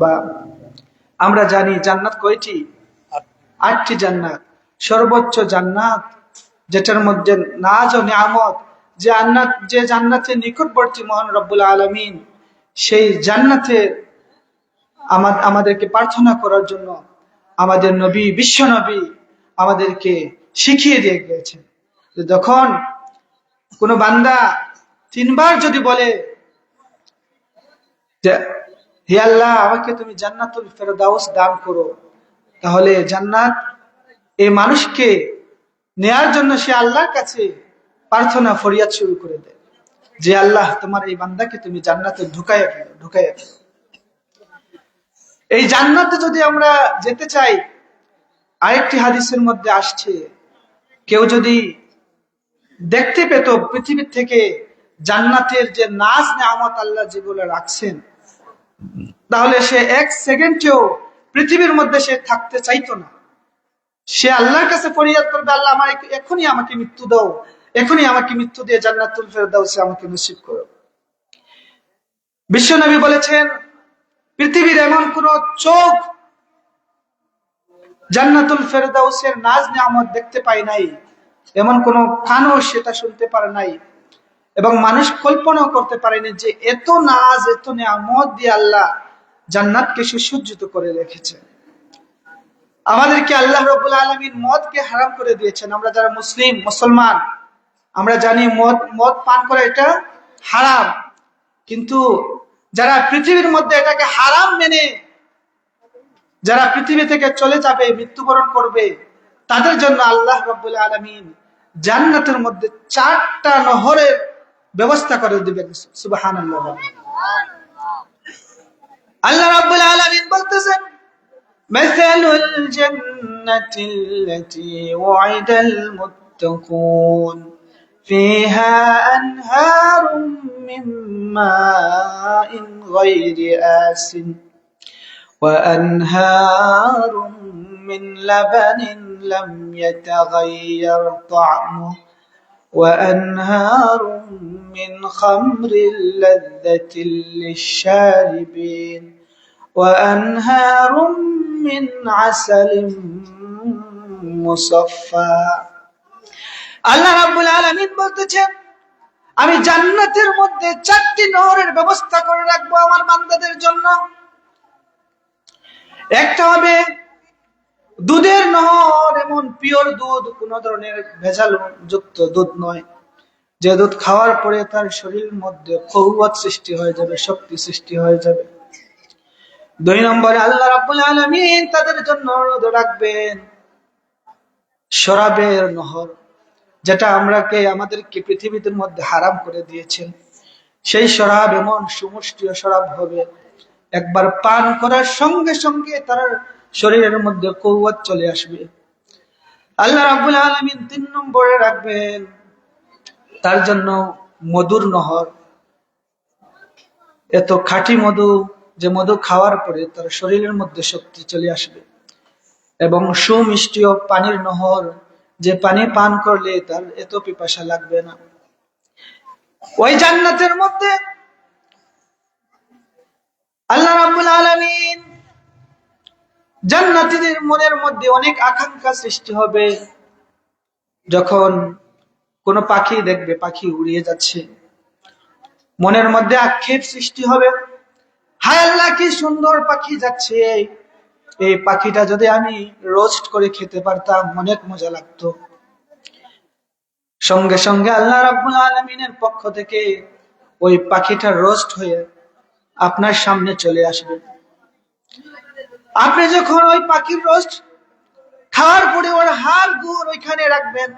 বা আমরা জানি জান্নাত কয়টি? আটটি জান্নাত। সর্বোচ্চ জান্নাত, যেটার মধ্যে নাজ ও নিয়ামত, যে আন্নাত, যে জান্নাতের নিকটবর্তী মহান রব্বুল আলমিন, সেই জান্নাতে আমা- আমাদেরকে প্রার্থনা করার জন্য আমাদের নবী, বিশ্ব নবী আমাদেরকে শিখিয়ে দিয়ে গিয়েছেন। যখন কোনো বান্দা তিনবার যদি বলে যে হে আল্লাহ, আমাকে তুমি জান্নাতুল ফেরদাউস দান করো। তাহলে জান্নাত এই মানুষকে নেয়ার জন্য সে আল্লাহর কাছে প্রার্থনা, ফরিয়াদ শুরু করে দেয়। যে আল্লাহ, তোমার এই বান্দাকে তুমি জান্নাতে ঢুকাইয়া ফেলো ঢুকাইয়া ফেলো এই জান্নাতে যদি আমরা যেতে চাই, আরেকটি হাদিসের মধ্যে আসছে, কেউ যদি দেখতে পেত পৃথিবীর থেকে জান্নাতের যে নাজ নেয়ামত আল্লাহ যেগুলো রাখছেন তাহলে সে এক সেকেন্ডেও পৃথিবীর মধ্যে সে থাকতে চাইতো না। সে আল্লাহর কাছে ফরিয়াদ করবে, আল্লাহ আমার এখনই আমাকে মৃত্যু দাও। এখনই আমাকে মৃত্যু দিয়ে জান্নাতুল ফেরদাউসে আমাকে নসিব করো। বিশ্বনবী বলেছেন, পৃথিবীর এমন কোন চোখ জান্নাতুল ফেরদাউসের নাজ নিয়ামত দেখতে পাই নাই। এমন কোন কানও সেটা শুনতে পারে নাই। এবং মানুষ কল্পনাও করতে পারেনি যে এত নাজ, এত নিয়ামত দিয়ে আল্লাহ জান্নাতকে সুসজ্জিত করে রেখেছে। আমাদেরকে আল্লাহ রবুল আলমিন মদকে হারাম করে দিয়েছেন। আমরা যারা মুসলিম, মুসলমান, আমরা জানি মদ মদ পান করা এটা হারাম। কিন্তু যারা পৃথিবীর মধ্যে এটাকে হারাম মেনে, যারা পৃথিবী থেকে চলে যাবে, মৃত্যুবরণ করবে, তাদের জন্য আল্লাহ রব্বুল আলমিন জান্নাতের মধ্যে চারটা নহরের ব্যবস্থা করে দিবেন সুবাহান আল্লাহ রব্বুল আলমিন বলতেছেন مثل الجنة التي وعد المتقون فيها أنهار من ماء غير آس وأنهار من لبن لم يتغير طعمه وأنهار من خمر لذة للشاربين وأنهار من عسل مصفى আল্লাহ রাব্বুল আলামিন বলতেছেন আমি জান্নাতের মধ্যে চারটি নহরের ব্যবস্থা করে রাখবো আমার বান্দাদের জন্য একটা হবে দুধের নহর এমন পিওর দুধ, কোন ধরনের ভেজাল যুক্ত দুধ নয়। যে দুধ খাওয়ার পরে তার শরীরের মধ্যে কৌয়াত সৃষ্টি হয়ে যাবে, শক্তি সৃষ্টি হয়ে যাবে। দুই নম্বরে আল্লাহ রাব্বুল আলামিন তাদের জন্য রাখবেন শরাবের নহর, যেটা আমরাকে আমাদেরকে পৃথিবীদের মধ্যে হারাম করে দিয়েছেন। সেই শরাব এমন সুমুষ্টীয় শরাব হবে। একবার পান করার সঙ্গে সঙ্গে তার শরীরের মধ্যে কৌয়াত চলে আসবে। আল্লাহ রাব্বুল আলামিন তিন নম্বরে রাখবেন। তার জন্য মধুর নহর। এত খাঁটি মধু, যে মধু খাওয়ার পরে তার শরীরের মধ্যে শক্তি চলে আসবে। এবং সুমিষ্টিও পানির নহর, যে পানি পান করলে তার এত পিপাসা লাগবে না। ওই জান্নাতের মধ্যে জান্নাতীদের মনের মধ্যে অনেক আকাঙ্ক্ষা সৃষ্টি হবে। যখন কোনো পাখি দেখবে, পাখি উড়িয়ে যাচ্ছে। মনের মধ্যে আক্ষেপ সৃষ্টি হবে। হায় আল্লাহ, কি সুন্দর পাখি যাচ্ছে। এই পাখিটা যদি আমি রোস্ট করে খেতে পারতাম, অনেক মজা লাগতো। সঙ্গে সঙ্গে আল্লাহ রাব্বুল আলমিনের পক্ষ থেকে ওই পাখিটা রোস্ট হয়ে আপনার সামনে চলে আসবে। আপনি যখন ওই পাখির রোস্ট খাওয়ার পরে ওর হাড় গুড় ওইখানে রাখবেন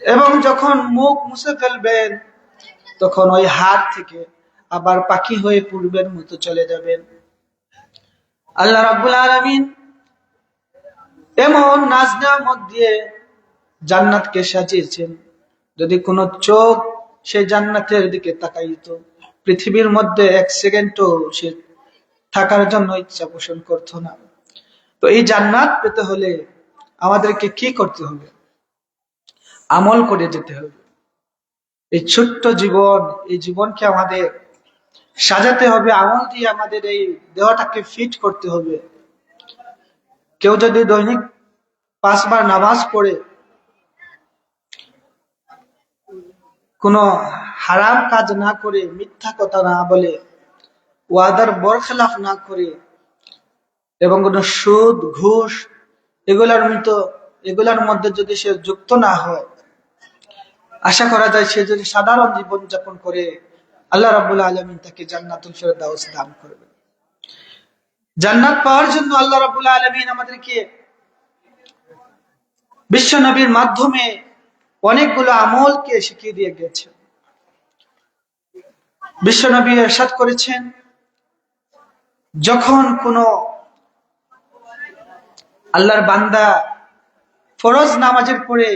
এবং যখন মুখ মুছে ফেলবেন, তখন ওই হাড় থেকে আবার পাখি হয়ে পূর্বের মতো চলে যাবেন। আল্লাহ রাব্বুল আলামিন এমন নাজনা মত দিয়ে জান্নাতকে সাজিয়েছেন। যদি কোনো চোখ সে জান্নাতের দিকে তাকাইতো, পৃথিবীর মধ্যে এক সেকেন্ডও সে থাকার জন্য ইচ্ছা পোষণ করতো না। তো এই জান্নাত পেতে হলে আমাদেরকে কি করতে হবে? আমল করে যেতে হবে। এই ছোট্ট জীবন, এই জীবনকে আমাদের সাজাতে হবে আমল দিয়ে আমাদের এই দেহটাকে ফিট করতে হবে। কেউ যদি দৈনিক পাঁচবার নামাজ পড়ে, কোনো হারাম কাজ না করে মিথ্যা কথা না বলে ওয়াদার বরখেলাফ না করে এবং কোনো সুদ, ঘুষ, এগুলার মতো, এগুলার মধ্যে যদি সে যুক্ত না হয়, আশা করা যায় সে যদি সাধারণ জীবন যাপন করে, আল্লাহ রাবুল আলমিন তাকে জান্নাতুল ফেরদাউস দান করবে জান্নাত পাওয়ার জন্য আল্লাহ রাবুল আলমিন আমাদেরকে বিশ্ব নবীর মাধ্যমে অনেকগুলো আমলকে শিখিয়ে দিয়ে গেছে বিশ্ব নবী এরশাদ করেছেন যখন কোন আল্লাহর বান্দা ফরজ নামাজের পরে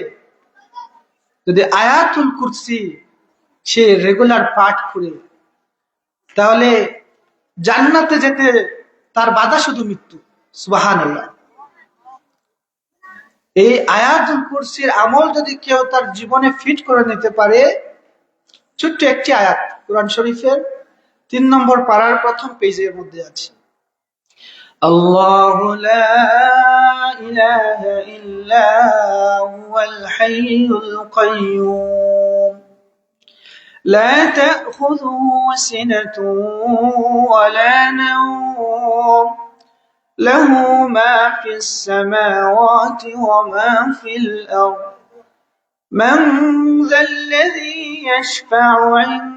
যদি আয়াতুল কুরসি সে রেগুলার পাঠ করে, তাহলে জান্নাতে যেতে তার বাধা শুধু মৃত্যু। সুবাহান এই আয়াতুল কুরসির আমল যদি কেউ তার জীবনে ফিট করে নিতে পারে, ছোট্ট একটি আয়াত, কোরআন শরীফের তিন নম্বর পাড়ার প্রথম পেজের মধ্যে আছে الله لا إله إلا هو الحي القيوم لا تأخذه سنة ولا نوم له ما في السماوات وما في الأرض من ذا الذي يشفع عنده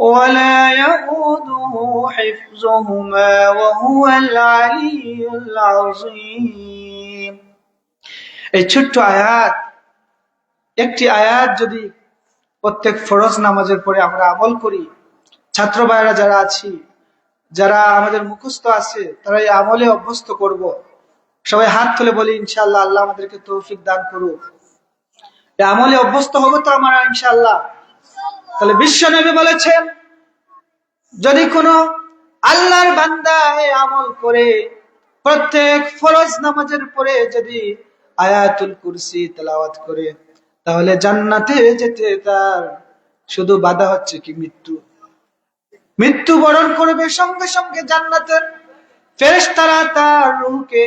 ولا يؤوده حفظهما وهو العلي العظيم এই ছোট্ট আয়াত একটি আয়াত যদি প্রত্যেক ফরজ নামাজের পরে আমরা আমল করি ছাত্র ভাইরা যারা আছি যারা আমাদের মুখস্থ আছে তারা এই আমলে অভ্যস্ত করব। সবাই হাত তুলে বলি ইনশাল্লাহ আল্লাহ আমাদেরকে তৌফিক দান করুক এই আমলে অভ্যস্ত হবো তো আমরা ইনশাল্লাহ তাহলে বিশ্ব নবী বলেছেন যদি কোনো আল্লাহর বান্দা আমল করে, প্রত্যেক ফরজ নামাজের পরে যদি আয়াতুল কুরসি তেলাওয়াত করে, তাহলে জান্নাতে যেতে তার শুধু বাধা হচ্ছে কি মৃত্যু? মৃত্যু বরণ করবে সঙ্গে সঙ্গে জান্নাতের ফেরেশতারা তার রুহকে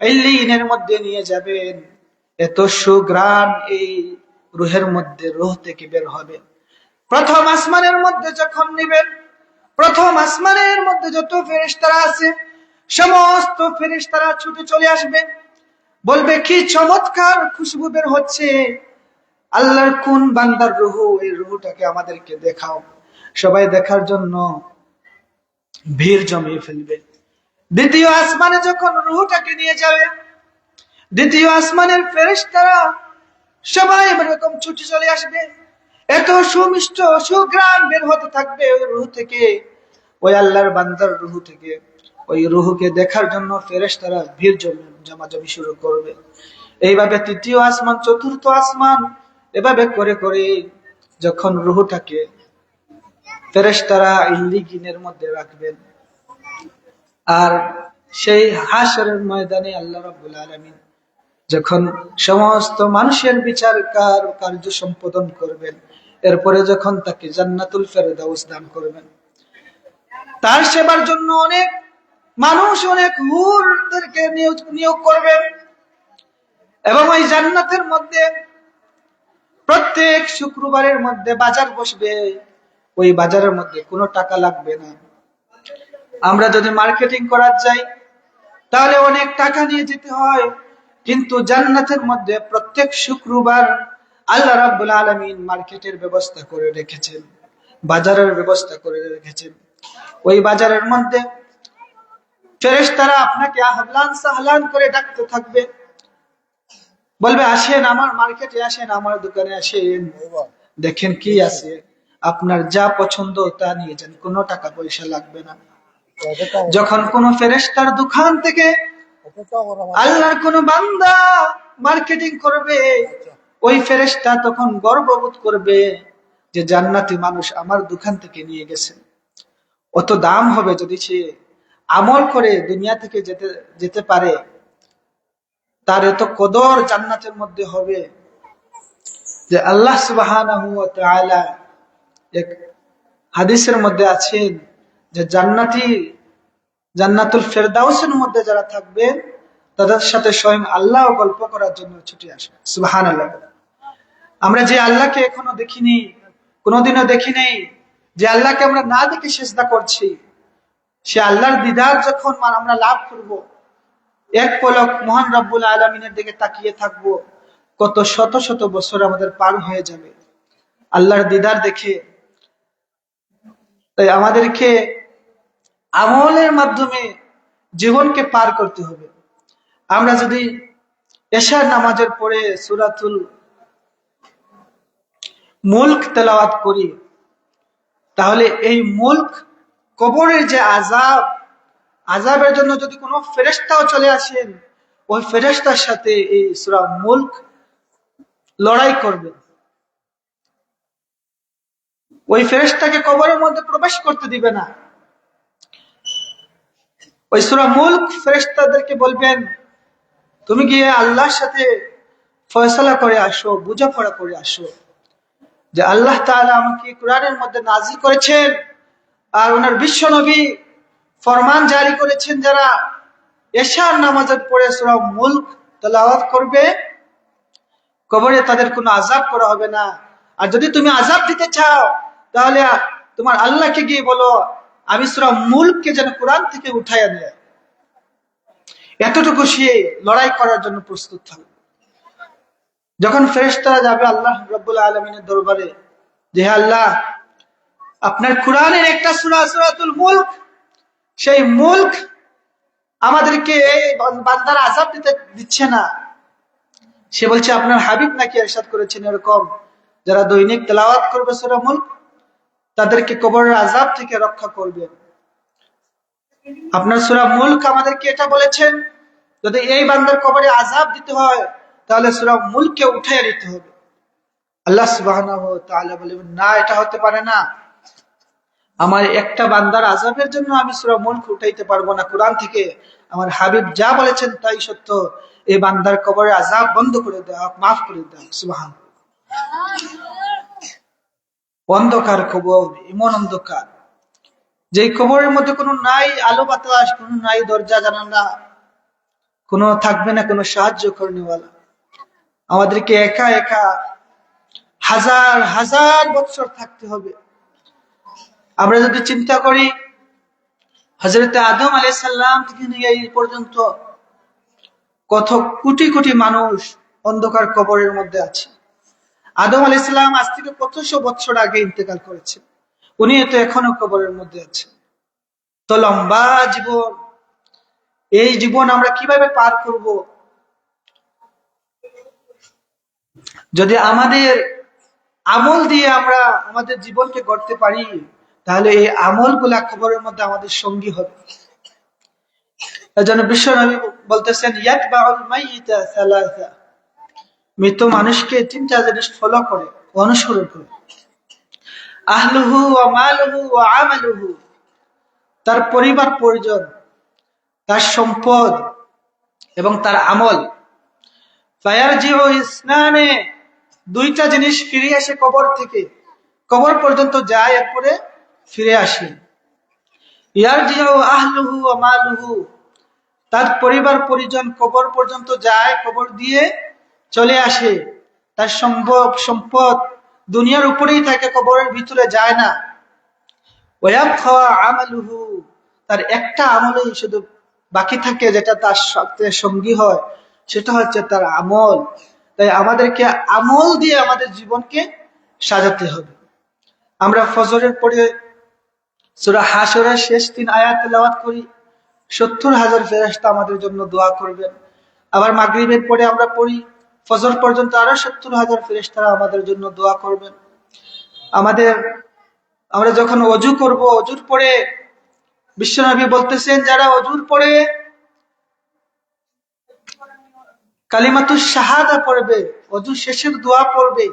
এলিনের মধ্যে নিয়ে যাবেন। এত সুগ্রাণ এই রুহের মধ্যে রুহ থেকে বের হবে। প্রথম আসমানের মধ্যে যখন নিবেন, প্রথম আসমানের মধ্যে যত ফেরিস্তারা আছে, সমস্ত ফেরেশতারা ছুটে চলে আসবে। বলবে, কি চমৎকার খুশবু বের হচ্ছে। আল্লাহর কোন বান্দার রুহু, এই রুহুটাকে আমাদেরকে দেখাও। সবাই দেখার জন্য ভিড় জমিয়ে ফেলবে। দ্বিতীয় আসমানে যখন রুহুটাকে নিয়ে যাবে, দ্বিতীয় আসমানের ফেরেশতারা সবাই এরকম ছুটে চলে আসবে। এত সুমিষ্ট সুগ্রাম বের হতে থাকবে ওই রুহু থেকে, ওই আল্লাহর বান্দার রুহু থেকে। ওই রুহুকে দেখার জন্য ফেরেশতারা ভিড় জমি, জমাজমি শুরু করবে। এইভাবে তৃতীয় আসমান, চতুর্থ আসমান, এভাবে করে করে যখন রুহু রুহুটাকে ফেরেশতারা ইল্লিগিনের মধ্যে রাখবেন। আর সেই হাসরের ময়দানে আল্লাহ রাব্বুল আলামিন যখন সমস্ত মানুষের বিচার কার, কার্য সম্পাদন করবেন এরপরে যখন তাকে জান্নাতুল ফেরদাউস দান করবেন, তার সেবার জন্য অনেক মানুষ, অনেক হুরদেরকে নিয়োগ করবেন এবং ওই জান্নাতের মধ্যে প্রত্যেক শুক্রবারের মধ্যে বাজার বসবে। ওই বাজারের মধ্যে কোনো টাকা লাগবে না। আমরা যদি মার্কেটিং করার যাই, তাহলে অনেক টাকা নিয়ে যেতে হয়। কিন্তু জান্নাতের মধ্যে প্রত্যেক শুক্রবার আল্লাহ রাব্বুল আলামিন মার্কেটের ব্যবস্থা করে রেখেছেন বাজারের ব্যবস্থা করে রেখেছেন। ওই বাজারের মধ্যে ফেরেশতারা আপনাকে আহলান সাহলান করে ডাকতে থাকবে। বলবে আসেন আমার মার্কেটে আসেন আমার দোকানে আসেন। দেখেন কি আছে। আপনার যা পছন্দ তা নিয়ে যান কোনো টাকা পয়সা লাগবে না। যখন কোন ফেরেস্তার দোকান থেকে আল্লাহর কোন বান্দা মার্কেটিং করবে ওই ফেরেস্তা তখন গর্ববোধ করবে যে জান্নাতি মানুষ আমার দোকান থেকে নিয়ে গেছে। অত দাম হবে যদি সে আমল করে দুনিয়া থেকে যেতে যেতে পারে, তার এত কদর জান্নাতের মধ্যে হবে যে আল্লাহ সুবাহ এক হাদিসের মধ্যে আছেন যে জান্নাতি, জান্নাতুল ফেরদাউসের মধ্যে যারা থাকবে তাদের সাথে স্বয়ং আল্লাহ গল্প করার জন্য ছুটি আসে সুবাহান আল্লাহ আমরা যে আল্লাহকে এখনও দেখিনি, কোনোদিনও দেখি নেই যে আল্লাহকে আমরা না দেখে চেষ্টা করছি, সে আল্লাহর দিদার যখন আমরা লাভ করব। এক পলক মহান রব্বুল আলমিনের দিকে তাকিয়ে থাকব। কত শত শত বছর আমাদের পার হয়ে যাবে আল্লাহর দিদার দেখে, তাই আমাদেরকে আমলের মাধ্যমে জীবনকে পার করতে হবে আমরা যদি এশার নামাজের পরে সুরাতুল মুল্ক তেলাওয়াত করি। তাহলে এই মুল্ক কবরের যে আজাব আজাবের জন্য যদি কোনো ফেরেস্তাও চলে আসেন, ওই ফেরেস্তার সাথে এই সুরা মুল্ক লড়াই করবে ওই ফেরেস্তাকে কবরের মধ্যে প্রবেশ করতে দিবে না। ওই সুরা মুল্ক ফেরেস্তাদেরকে বলবেন, তুমি গিয়ে আল্লাহর সাথে ফয়সলা করে আসো, বুঝাপড়া করে আসো। যে আল্লাহ তাআলা আমাকে কোরআনের মধ্যে নাজিল করেছেন আর ওনার বিশ্ব নবী ফরমান জারি করেছেন যারা এশার নামাজের পরে সুরা মুল্ক তেলাওয়াত করবে, কবরে তাদের কোনো আজাব করা হবে না। আর যদি তুমি আজাব দিতে চাও, তাহলে তোমার আল্লাহকে গিয়ে বলো, আমি সুরা মুল্ককে যেন কোরআন থেকে উঠাইয়া দেয় এতটুকু সে লড়াই করার জন্য প্রস্তুত থাকবে যখন ফেরেস্তারা যাবে আল্লাহ রব্বুল আলমিনের দরবারে, যে আল্লাহ, আপনার কোরআনের একটা সুরা, সুরাতুল মুল্ক, সেই মুল্ক আমাদেরকে বান্দার আজাব দিতে দিচ্ছে না। সে বলছে, আপনার হাবিব নাকি এরশাদ করেছেন এরকম? যারা দৈনিক তেলাওয়াত করবে সুরা মুল্ক, তাদেরকে কবরের আজাব থেকে রক্ষা করবেন। আপনার সুরা মুল্ক আমাদেরকে এটা বলেছেন, যদি এই বান্দার কবরে আজাব দিতে হয় তাহলে সুরা মুলকে উঠে দিতে হবে। আল্লাহ সুবাহ না, এটা হতে পারে না। আমার একটা বান্দার আজাবের জন্য আমি সুরা মুলক উঠাইতে পারব না। কোরআন থেকে আমার হাবিব যা বলেছেন তাই সত্য। এই বান্দার কবরে আজাব বন্ধ করে দেওয়া মাফ করে দেওয়া সুবাহ অন্ধকার কবর, এমন অন্ধকার। যে কবরের মধ্যে কোনো নাই আলো বাতাস, কোনো নাই দরজা জানানা কোনো থাকবে না, কোনো সাহায্য করেনিওয়ালা। আমাদেরকে একা একা হাজার হাজার বছর থাকতে হবে। আমরা যদি চিন্তা করি হজরত আদম আলাইসাল্লাম থেকে নিয়ে এই পর্যন্ত কত কোটি কোটি মানুষ অন্ধকার কবরের মধ্যে আছে। আদম আলাইসাল্লাম আজ থেকে কতশো বছর আগে ইন্তেকাল করেছে। উনি তো এখনও কবরের মধ্যে আছে তো লম্বা জীবন। এই জীবন আমরা কীভাবে পার করব? যদি আমাদের আমল দিয়ে আমরা আমাদের জীবনকে গড়তে পারি, তাহলে এই আমলগুলা খবরের মধ্যে আমাদের সঙ্গী হবে। বিশ্ব নবী বলতেছেন মৃত মানুষকে তিনটা জিনিস ফলো করে, অনুসরণ করে। আহলুহু মালুহু আমালুহু। তার পরিবার পরিজন, তার সম্পদ এবং তার আমল। ফায়ার জিও ইসলামে দুইটা জিনিস ফিরে আসে কবর থেকে। কবর পর্যন্ত যায়, এরপরে ফিরে আসে। আহলুহু ও মালুহু। তার পরিবার, পরিজন কবর পর্যন্ত যায়, কবর দিয়ে চলে আসে। তার সম্ভব, সম্পদ দুনিয়ার উপরেই থাকে, কবরের ভিতরে যায় না। ওয়াব খাওয়া আমালুহু। তার একটা আমলেই শুধু বাকি থাকে, যেটা তার সঙ্গী হয়, সেটা হচ্ছে তার আমল। তাই আমাদেরকে আমল দিয়ে আমাদের জীবনকে সাজাতে হবে। আমরা ফজরের পরে সুরা হাসরের শেষ তিন আয়াত তেলাওয়াত করি। সত্তর হাজার ফেরাস্তা আমাদের জন্য দোয়া করবেন। আবার মাগরিবের পরে আমরা পড়ি, ফজর পর্যন্ত আরও সত্তর হাজার ফেরেস্তারা আমাদের জন্য দোয়া করবেন। আমাদের, আমরা যখন অজু করব, অজুর পরে বিশ্বনবী বলতেছেন, যারা অজুর পরে কালিমাতুর শাহাদা পড়বে অজু শেষের দোয়া পড়বে।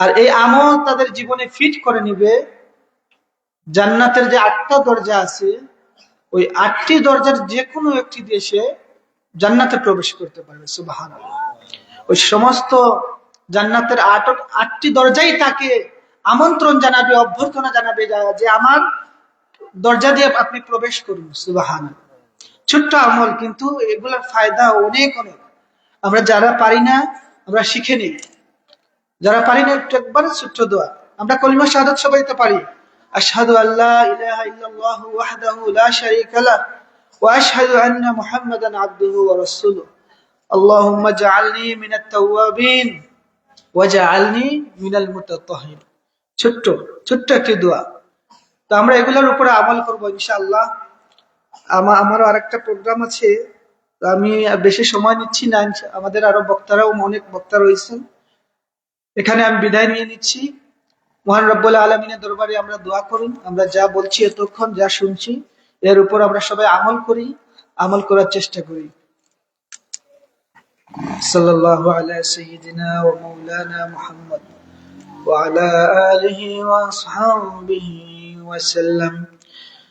আর এই আমল তাদের জীবনে ফিট করে নিবে। জান্নাতের যে আটটা দরজা আছে, ওই আটটি দরজার যে কোনো একটি দেশে জান্নাতে প্রবেশ করতে পারবে সুবাহান ওই সমস্ত জান্নাতের আট, আটটি দরজাই তাকে আমন্ত্রণ জানাবে, অভ্যর্থনা জানাবে যে, আমার দরজা দিয়ে আপনি প্রবেশ করুন সুবাহান ছোট্ট আমল, কিন্তু এগুলোর ফায়দা অনেক অনেক। আমরা যারা পারি না, আমরা শিখে নিই। যারা পারি না, একটু একবার ছোট্ট দোয়া। আমরা কলিমা শাহাদ সবাই তো পারি। আশহাদু আল্লাহ ইলাহা ইল্লাল্লাহু ওয়াহদাহু লা শারীকা ওয়া আশহাদু আন্না মুহাম্মাদান আবদুহু ওয়া ছোট্ট ছোট্ট একটি দোয়া। তো আমরা এগুলোর উপরে আমল করব ইনশাআল্লাহ। আমার আমারও আরেকটা প্রোগ্রাম আছে। আমি বেশি সময় নিচ্ছি না। আমাদের আরও বক্তারাও, অনেক বক্তা রয়েছেন। এখানে আমি বিদায় নিয়ে নিচ্ছি। মহান রব্বুল আলমিনের দরবারে আমরা দোয়া করুন আমরা যা বলছি এতক্ষণ যা শুনছি, এর উপর আমরা সবাই আমল করি, আমল করার চেষ্টা করি। সাল্লাল্লাহু আলা সাইয়্যিদিনা ওয়া মাওলানা মুহাম্মদ ওয়া আলা আলিহি ওয়া আসহাবিহি ওয়া সাল্লাম।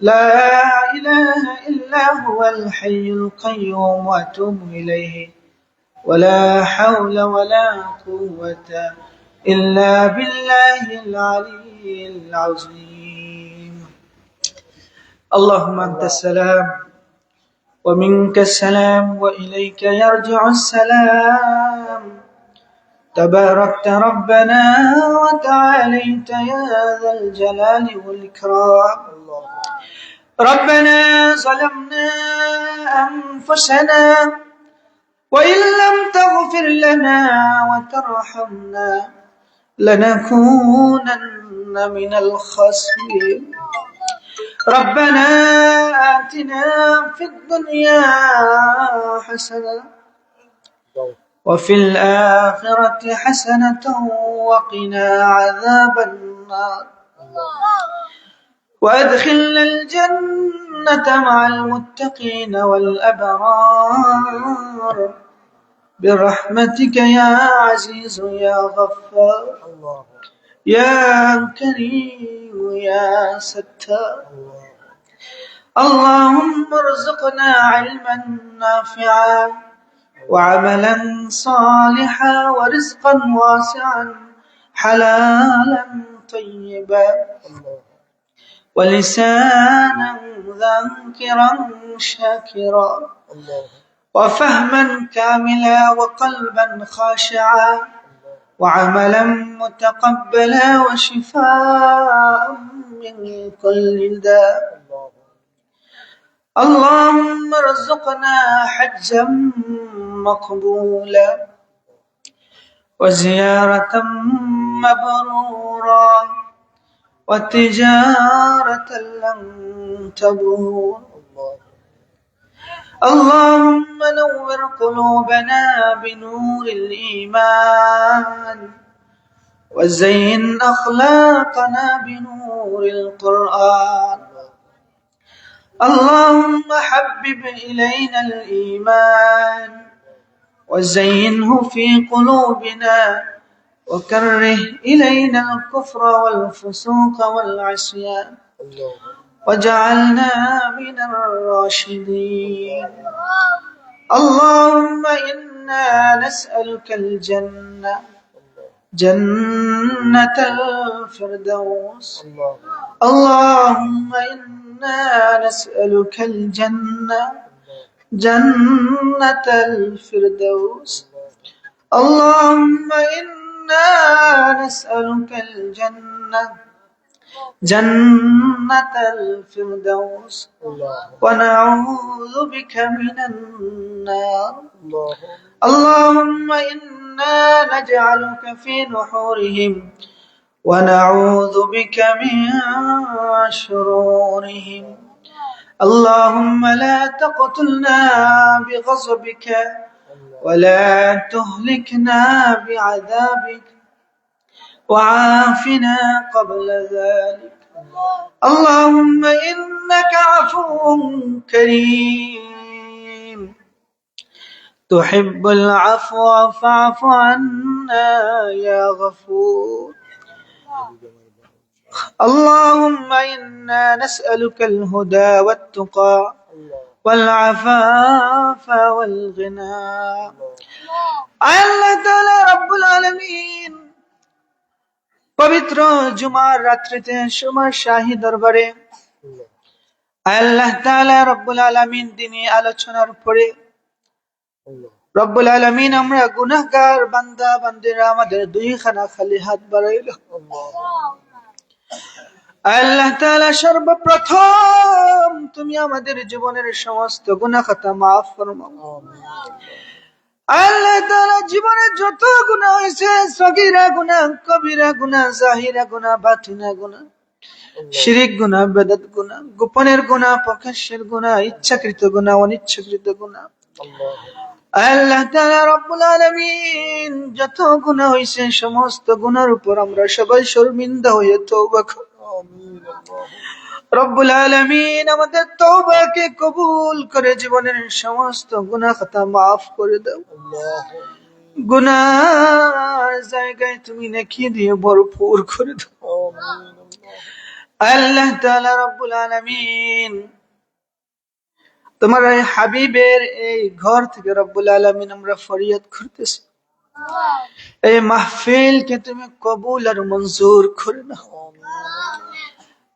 لا إله إلا هو الحي القيوم وأتوب إليه. ولا حول ولا قوة إلا بالله العلي العظيم. اللهم أنت السلام ومنك السلام وإليك يرجع السلام. تباركت ربنا وتعاليت يا ذا الجلال والإكرام. ربنا ظلمنا أنفسنا وإن لم تغفر لنا وترحمنا لنكونن من الخاسرين. ربنا آتنا في الدنيا حسنة وفي الآخرة حسنة وقنا عذاب النار. وأدخلنا الجنة مع المتقين والأبرار. برحمتك يا عزيز يا غفار. يا كريم يا ستار. اللهم ارزقنا علما نافعا. وعملا صالحا ورزقا واسعا حلالا طيبا ولسانا ذاكرا شاكرا وفهما كاملا وقلبا خاشعا وعملا متقبلا وشفاء من كل داء اللهم ارزقنا حجا مقبولا وزيارة مبرورا وتجارة لن تبور. اللهم نور قلوبنا بنور الإيمان وزين أخلاقنا بنور القرآن. اللهم حبب إلينا الإيمان وزينه في قلوبنا وكره إلينا الكفر والفسوق والعصيان وجعلنا من الراشدين. اللهم إنا نسألك الجنة جنة الفردوس. اللهم إنا نسألك الجنة جنة الفردوس. اللهم إنا نسألك الجنة جنة الفردوس. ونعوذ بك من النار. اللهم إنا نجعلك في نحورهم. ونعوذ بك من شرورهم. اللهم لا تقتلنا بغضبك ولا تهلكنا بعذابك وعافنا قبل ذلك. اللهم إنك عفو كريم. تحب العفو فاعف عنا يا غفور. اللهم إنا نسألك الهدى والتقى والعفاف والغنى আল্লাহ তাআলা রব্বুল আলামিন পবিত্র জুমার রাত্রিতে সময় শাহী দরবারে আল্লাহ তাআলা রব্বুল আলামিন দিনে আলোচনার পরে রব্বুল আলামিন, আমরা গুনাহগার বান্দা, বান্দিরা, আমাদের দুই খালি হাত বাড়াইল। আল্লাহ তাআলা সর্বপ্রথম তুমি আমাদের জীবনের সমস্ত গুনাহ খাতা মাফ ফরমাও আল্লাহ তাআলা জীবনে যত গুনাহ হয়েছে, সগীরা গুনাহ, কবিরা গুনাহ, জাহিরা গুনাহ, বাতিনা গুনাহ, শিরিক গুনাহ, বেদাত গুনাহ, গোপনের গুনাহ, প্রকাশের গুনাহ, ইচ্ছাকৃত গুনাহ, অনিচ্ছাকৃত গুনাহ। আল্লাহ তাআলা রব্বুল আলামিন যত গুনাহ হয়েছে সমস্ত গুনার উপর আমরা সবাই শর্মিন্দা হয়ে তওবা করি রব্বুল আলামিন আমাদের তওবাকে কবুল করে জীবনের সমস্ত গুনাহ খাতা মাফ করে দাও। গুনার জায়গায় তুমি নেকি দিয়ে ভরপুর করে দাও। আল্লাহ তাআলা রব্বুল আলামিন তোমার এই হাবিবের এই ঘর থেকে রব্বুল আলামিন আমরা ফরিয়াদ করতেছি। এই মাহফিলকে তুমি কবুল আর মঞ্জুর করে নাও।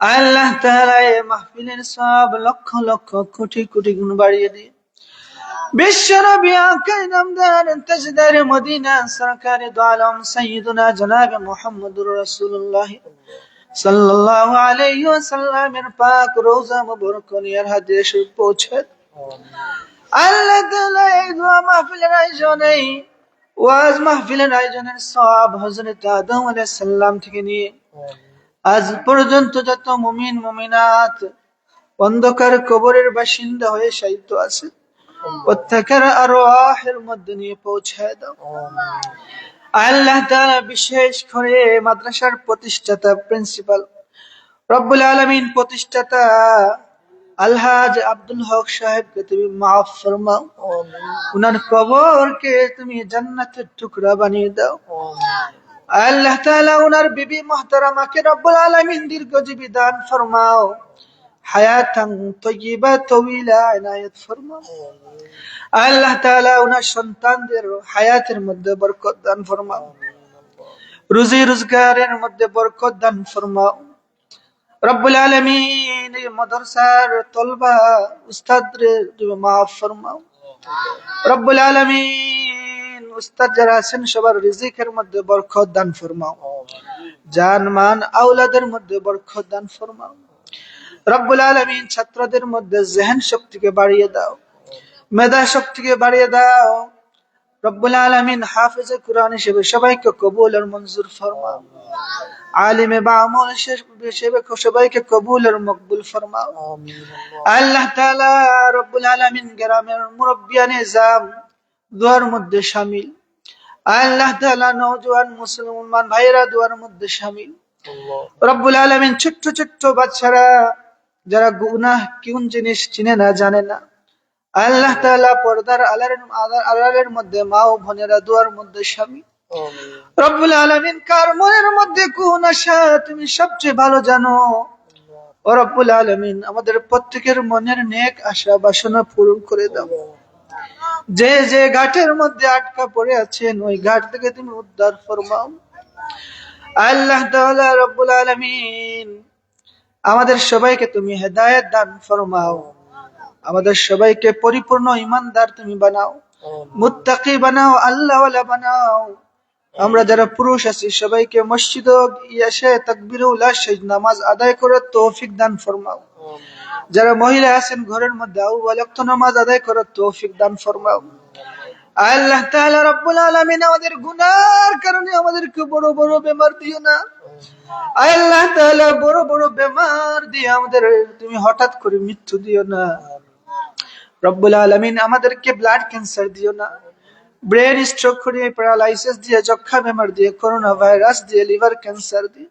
আল্লাহ তাআলা এই মাহফিলের সব লক্ষ লক্ষ কোটি কোটি গুণ বাড়িয়ে দিয়ে নামদার মদিনা হাতে পৌঁছে ওয়াজ মাহফিলের আয়োজনের সব হযরত আদম আলাইহিস সালাম থেকে নিয়ে আজ পর্যন্ত যত মুমিন, মুমিনাত অন্ধকার কবরের বাসিন্দা হয়ে সাহিত্য আছে, প্রত্যেকের আরও আহের মধ্যে নিয়ে পৌঁছায় দাও। আল্লাহ বিশেষ করে মাদ্রাসার প্রতিষ্ঠাতা প্রিন্সিপাল রব্বুল আলামিন প্রতিষ্ঠাতা আলহাজ আব্দুল হক সাহেবকে তুমি মাফ ফরমাও উনার কবরকে তুমি জান্নাতের টুকরা বানিয়ে দাও আল্লাহ তাআলা উনার বিবি মুহতারামাকে রব্বুল আলামিন দীর্ঘজীবী দান ফরমাও, হায়াতান তয়্যিবা তওয়িলা ইনায়াত ফরমাও আল্লাহ তাআলা উনার সন্তানদের হায়াতের মধ্যে বরকত দান ফরমাও রুজি রোজগারের মধ্যে বরকত দান ফরমাও রব্বুল আলামিন মাদ্রাসার তলবা উস্তাদদের তুমি মাফ ফরমাও। রব্বুল আলামিন, উস্তাদ যারা আছেন, সবার রিজিকের মধ্যে বরকত দান ফরমাও। জান মান আওলাদের মধ্যে বরকত দান ফরমাও। রব্বুল আলামিন, ছাত্রদের মধ্যে জেহেন শক্তিকে বাড়িয়ে দাও। মেধা শক্তিকে বাড়িয়ে দাও। রব্বুল আলামিন হাফেজে কুরআন হিসেবে সবাইকে কবুল আর মঞ্জুর ফরমাও। আলিমে বা আমল হিসেবে সবাইকে কবুল আর মকবুল ফরমাও। আল্লাহ তাআলা রব্বুল আলামিন গ্রামের মুরব্বিয়ানে জাম দুয়ার মধ্যে শামিল আল্লাহ তাআলা নওজোয়ান মুসলমান ভাইরা দুয়ার মধ্যে শামিল রব্বুল আলামিন ছোট্ট ছোট্ট বাচ্চারা যারা গুনাহ কোন জিনিস চিনে না জানে না। আল্লাহ তাআলা পর্দার আলারের আলারের মধ্যে মা ও বোনেরা দুয়ার মধ্যে শামিল রব্বুল আলামিন কার মনের মধ্যে কোন আশা তুমি সবচেয়ে ভালো জানো? ও রব্বুল আলামিন আমাদের প্রত্যেকের মনের নেক আশা বাসনা পূরণ করে দাও। যে যে ঘাটের মধ্যে আটকা পড়ে আছেন ওই ঘাট থেকে তুমি উদ্ধার ফরমাও। আল্লাহ তাআলা রব্বুল আলামিন আমাদের সবাইকে তুমি হেদায়েত দান ফরমাও। আমাদের সবাইকে পরিপূর্ণ ইমানদার তুমি বানাও। মুত্তাকি বানাও আল্লাহওয়ালা বানাও। আমরা যারা পুরুষ আছি সবাইকে মসজিদ এসে তাকবির নামাজ আদায় করে তৌফিক দান ফরমাও। যারা মহিলা আছেন ঘরের মধ্যে আউ ওয়ালাক্ত নামাজ আদায় করে তৌফিক দান ফরমাও। আল্লাহ তাআলা রব্বুল আলামিন আমাদের গুনার কারণে আমাদেরকে বড় বড় বেমার দিও না। আল্লাহ তাআলা বড় বড় বেমার দিয়ে আমাদের তুমি হঠাৎ করে মৃত্যু দিও না। রব্বুল আলামিন আমাদেরকে ব্লাড ক্যান্সার দিও না। ব্রেন স্ট্রোক করে প্যারালাইসিস দিয়ে যক্ষা বেমার দিয়ে করোনা ভাইরাস দিয়ে লিভার ক্যান্সার দিয়ে,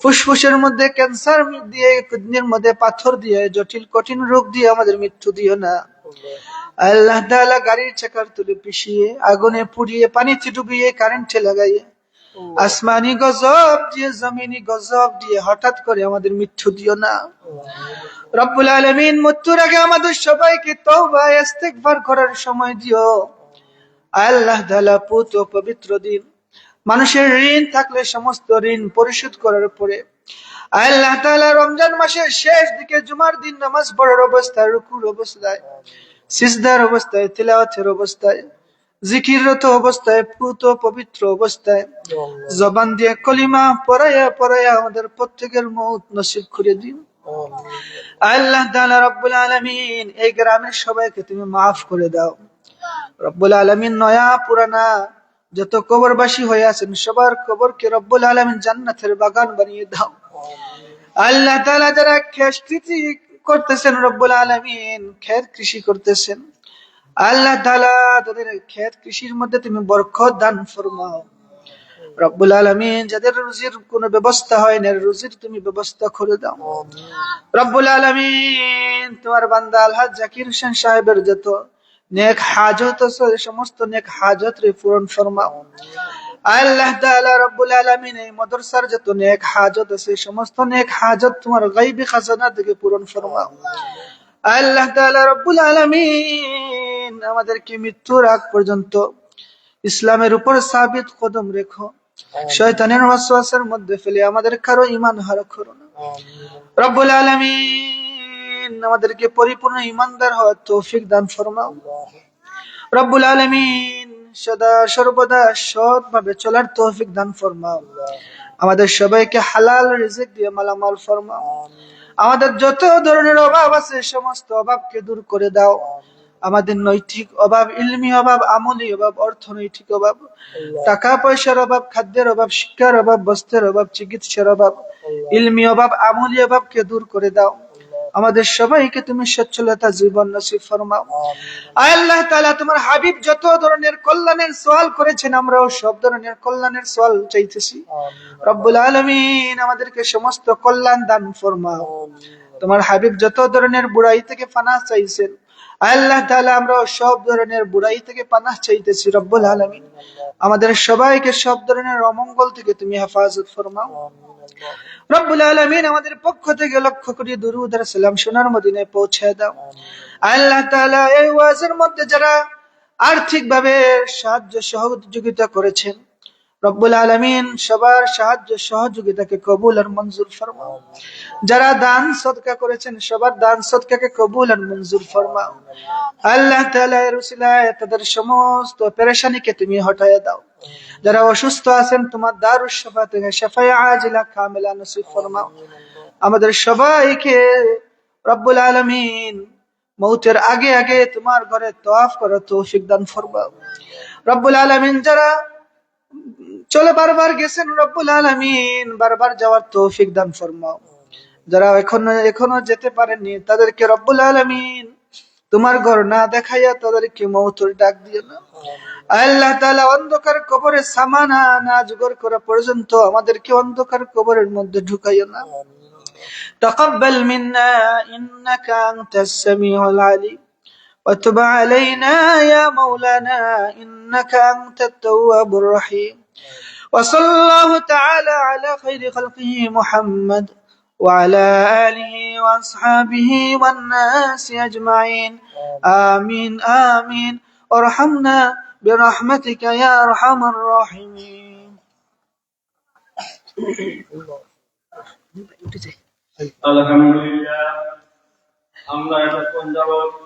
ফুসফুসের মধ্যে ক্যান্সার দিয়ে, কিডনির মধ্যে পাথর দিয়ে, জটিল কঠিন রোগ দিয়ে আমাদের মৃত্যু দিও না। আল্লাহ গাড়ির চাকার তুলে পিষিয়ে, আগুনে পুড়িয়ে, পানিতে ডুবিয়ে কারেন্টে লাগাইয়ে আসমানি গজব দিয়ে জমিনি গজব দিয়ে হঠাৎ করে আমাদের মৃত্যু দিও না। রব্বুল আলামিন মৃত্যুর আগে আমাদের সবাইকে তওবা ইস্তেগফার করার সময় দিও। আল্লাহ তাআলা পুত ও পবিত্র দিন। মানুষের ঋণ থাকলে সমস্ত ঋণ পরিশোধ করার পরে। আল্লাহ তাআলা রমজান মাসের শেষ দিকে জুমার দিন নামাজ পড়ার অবস্থায় রুকুর অবস্থায় সিজদার অবস্থায় তিলাওয়াতের অবস্থায়। জিকিররত অবস্থায় পুত পবিত্র অবস্থায়। জবান দিয়ে কলিমা পড়াইয়া পড়াইয়া আমাদের প্রত্যেকের মৌত নসিব করে দিন। আল্লাহ। তাআলা রব্বুল আলামিন এই গ্রামের সবাইকে তুমি মাফ করে দাও। রব্বুল আলামিন নয়া পুরানা যত কবরবাসী হয়ে আছেন সবার কবরকে রব্বুল আলামিন জান্নাতের বাগান বানিয়ে দাও। আল্লাহ। তাআলা যারা খেস্কৃতি করতেছেন রব্বুল আলামিন খেত কৃষি করতেছেন আল্লাহ তাআলা তাদের খেত কৃষির মধ্যে তুমি বরকত দান ফরমাও। রব্বুল আলামিন যাদের রুজির কোনো ব্যবস্থা হয় না রুজির তুমি ব্যবস্থা করে দাও। রব্বুল আলামিন তোমার বান্দা আলহাজ জাকির হোসেন সাহেবের যত নেক হাজত সমস্ত নেক হাজত রে পূরণ ফরমাও। আল্লাহ তাআলা রব্বুল আলামিন এই মাদ্রাসার যত নেক হাজত আছে সমস্ত নেক হাজত তোমার গায়বী খাজানা থেকে পূরণ ফরমাও। আল্লাহ তাআলা রব্বুল আলামিন আমাদেরকে মৃত্যুর আগ পর্যন্ত ইসলামের উপর সাবিত কদম রেখো। শয়তানের ওয়াসওয়াসার মধ্যে ফেলে আমাদের কারও ঈমান হারা করো না। রব্বুল আলামিন আমাদেরকে পরিপূর্ণ ঈমানদার হওয়ার তৌফিক দান ফরমাও। রব্বুল আলামিন সদা সর্বদা সৎ ভাবে চলার তৌফিক দান ফরমাও। আমাদের সবাইকে হালাল রিজিক দিয়ে মালামাল ফরমাও। আমাদের যত ধরনের অভাব আছে সমস্ত অভাবকে দূর করে দাও। আমাদের নৈতিক অভাব ইলমি অভাব আমলি অভাব অর্থনৈতিক অভাব টাকা পয়সার অভাব খাদ্যের অভাব শিক্ষার অভাব বস্ত্রের অভাব চিকিৎসার অভাব ইলমি অভাব আমলি অভাবকে দূর করে দাও। আমাদের সবাইকে তুমি সচ্ছলতা জীবন নসিব ফরমাও। আয় আল্লাহ তাআলা তোমার হাবিব যত ধরনের কল্যাণের সওয়াল করেছেন আমরাও সব ধরনের কল্যাণের সওয়াল চাইতেছি। রব্বুল আলামিন আমাদেরকে সমস্ত কল্যাণ দান ফরমাও। তোমার হাবিব যত ধরনের বুড়াই থেকে ফানা চাইছেন আল্লাহ তাআলা আমরা সব ধরনের বুড়াই থেকে পানাহ চাইতেছি, রব্বুল আলামিন। আমাদের সবাইকে সব ধরনের অমঙ্গল থেকে তুমি হেফাজত ফরমাও। রব্বুল আলামিন আমাদের পক্ষ থেকে লক্ষ্য কোটি দুরূদ আর সালাম সোনার মদিনায় পৌঁছে দাও। আল্লাহ তাআলা এই ওয়াজের মধ্যে যারা আর্থিকভাবে সাহায্য সহযোগিতা করেছেন রব্বুল আলমিন সবার সাহায্য সহযোগিতাকে কবুল আর মঞ্জুর ফরমাও। যারা দান সদকা করেছেন, সবার দান সদকাকে কবুল আর মঞ্জুর ফরমাও। আল্লাহ এর তাদের সমস্ত পেরেশানিকে তুমি হটায় দাও। যারা অসুস্থ আছেন, তোমার দারুস শাফা থেকে শাফায়ে আজিলা কামিলা নসিব ফরমাও। আমাদের সবাইকে রব্বুল আলমিন মৌতের আগে আগে তোমার ঘরে তওয়াফ করার তৌফিক দান ফরমাও। রব্বুল আলামিন যারা চলে বারবার গেছেন রব্বুল আলামিন বারবার যাওয়ার তৌফিক দান ফরমাও যারা এখনো এখনো যেতে পারেননি তাদেরকে রব্বুল আলামিন তোমার ঘর না দেখাইয়া তাদেরকে মৌতুর ডাক দিও না আল্লাহ তাআলা অন্ধকার কবরে সামানা না জোগাড় করা পর্যন্ত আমাদেরকে অন্ধকার কবরের মধ্যে ঢুকাইও না تقبل منا إنك أنت السميع العليم وتب علينا يا مولانا إنك أنت التواب الرحيم وصلى الله تعالى على خير خلقه محمد وعلى آله وأصحابه والناس أجمعين آمين آمين وارحمنا برحمتك يا أرحم الراحمين আলহামদুলিল্লাহ আমরা এটা কোন যাবত